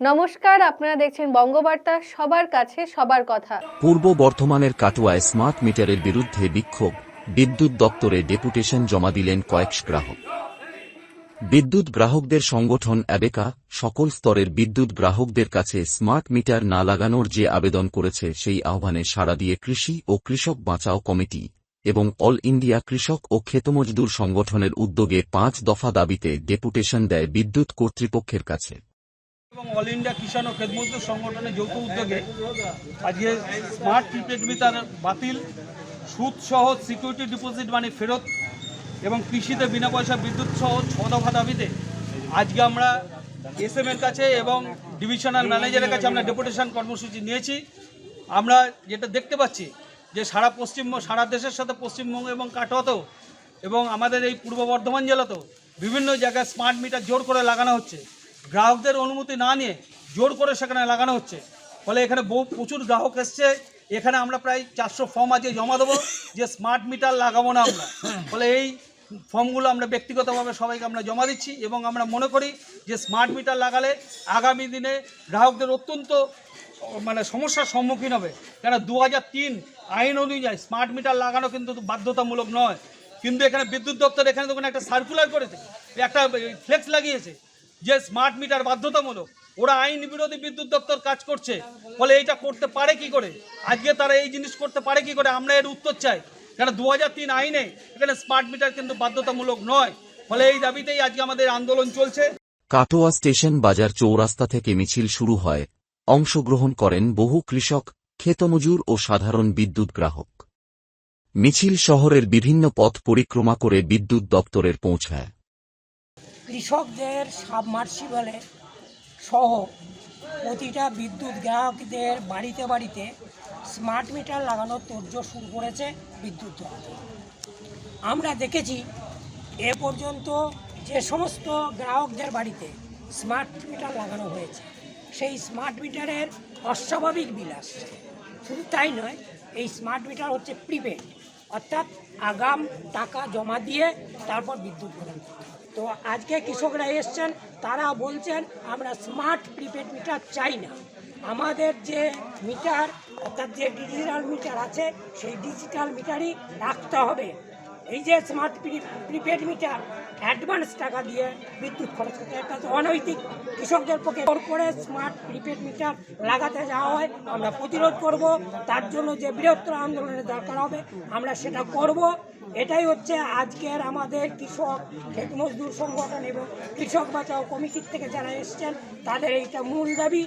নমস্কার, আপনারা দেখছেন বঙ্গবার্তা, সবার কাছে সবার কথা। পূর্ব বর্ধমানের কাটুয়ায় স্মার্ট মিটারের বিরুদ্ধে বিক্ষোভ, বিদ্যুৎ দপ্তরে ডেপুটেশন জমা দিলেন কয়েক গ্রাহক। বিদ্যুৎ গ্রাহকদের সংগঠন অ্যাবেকা, সকল স্তরের বিদ্যুৎ গ্রাহকদের কাছে স্মার্ট মিটার না লাগানোর যে আবেদন করেছে, সেই আহ্বানে সাড়া দিয়ে কৃষি ও কৃষক বাঁচাও কমিটি এবং অল ইন্ডিয়া কৃষক ও ক্ষেতমজদুর সংগঠনের উদ্যোগে পাঁচ দফা দাবিতে ডেপুটেশন দেয় বিদ্যুৎ কর্তৃপক্ষের কাছে। অল ইন্ডিয়া কিষাণ ও খেতমজদুর সংগঠনের যৌথ উদ্যোগে আজকে স্মার্ট প্রিপেড মিটার বাতিল, সুদ সহ সিকিউরিটি ডিপোজিট মানে ফেরত এবং কৃষিতে বিনা পয়সা বিদ্যুৎ সহ ছ দফা দাবিতে আজকে আমরা এস এর কাছে এবং ডিভিশনাল ম্যানেজারের কাছে আমরা ডেপুটেশন কর্মসূচি নিয়েছি। আমরা যেটা দেখতে পাচ্ছি যে সারা পশ্চিম, সারা দেশের সাথে পশ্চিমবঙ্গ এবং কাটোয়াতেও এবং আমাদের এই পূর্ব বর্ধমান জেলাতেও বিভিন্ন জায়গায় স্মার্ট মিটার জোর করে লাগানো হচ্ছে। গ্রাহকদের অনুমতি না নিয়ে জোর করে সেখানে লাগানো হচ্ছে। ফলে এখানে বহু প্রচুর গ্রাহক এসছে। এখানে আমরা প্রায় চারশো ফর্ম আজকে জমা দেবো, যে স্মার্ট মিটার লাগাবো না আমরা। ফলে এই ফর্মগুলো আমরা ব্যক্তিগতভাবে সবাইকে আমরা জমা দিচ্ছি এবং আমরা মনে করি যে স্মার্ট মিটার লাগালে আগামী দিনে গ্রাহকদের অত্যন্ত মানে সমস্যার সম্মুখীন হবে। কেন দু আইন অনুযায়ী স্মার্ট মিটার লাগানো কিন্তু বাধ্যতামূলক নয়। কিন্তু এখানে বিদ্যুৎ দপ্তর এখানে তখন একটা সার্কুলার করেছে, একটা ফ্লেক্স লাগিয়েছে। যে স্মার্ট মিটার বাধ্যতামূলক, ওরা আইন বিরোধী বিদ্যুৎ দপ্তর কাজ করছে, ফলে এইটা করতে পারে কি করে? আজকে তারা এই জিনিস করতে পারে কি করে? আমরা এর উত্তর চাই। কেন দু আইনে এখানে স্মার্ট মিটার কিন্তু বাধ্যতামূলক নয়, ফলে এই দাবিতেই আজকে আমাদের আন্দোলন চলছে। কাটোয়া স্টেশন বাজার চৌরাস্তা থেকে মিছিল শুরু হয়। অংশগ্রহণ করেন বহু কৃষক ক্ষেতমজুর ও সাধারণ বিদ্যুৎ গ্রাহক। মিছিল শহরের বিভিন্ন পথ পরিক্রমা করে বিদ্যুৎ দপ্তরের পৌঁছায়। কৃষকদের সাবমার্সিবলে সহ প্রতিটা বিদ্যুৎ গ্রাহকদের বাড়িতে বাড়িতে স্মার্ট মিটার লাগানোর তোড়জোড় শুরু করেছে বিদ্যুৎ আমরা দেখেছি এ পর্যন্ত যে সমস্ত গ্রাহকদের বাড়িতে স্মার্ট মিটার লাগানো হয়েছে, সেই স্মার্ট মিটারের অস্বাভাবিক বিল আসছে শুধু তাই নয়, এই স্মার্ট মিটার হচ্ছে প্রিপেড, অর্থাৎ আগাম টাকা জমা দিয়ে তারপর বিদ্যুৎ গ্রহণ করতে। তো আজকে কৃষকরা এসছেন, তারা বলছেন, আমরা স্মার্ট প্রিপেড মিটার চাই না। আমাদের যে মিটার অর্থাৎ যে ডিজিটাল মিটার আছে, সেই ডিজিটাল মিটারই রাখতে হবে। এই যে স্মার্ট প্রিপেড মিটার অ্যাডভান্স টাকা দিয়ে বিদ্যুৎ খরচ করতে তো অনৈতিক। কৃষকদের পক্ষে করে স্মার্ট প্রিপেড মিটার লাগাতে যাওয়া হয়, আমরা প্রতিরোধ করব, তার জন্য যে বৃহত্তর আন্দোলনের দরকার হবে, আমরা সেটা করব। এটাই হচ্ছে আজকের আমাদের কৃষক, খেত মজদুর সংগঠন এবং কৃষক বাঁচাও কমিটির থেকে যারা এসছেন, তাদের এইটা মূল দাবি।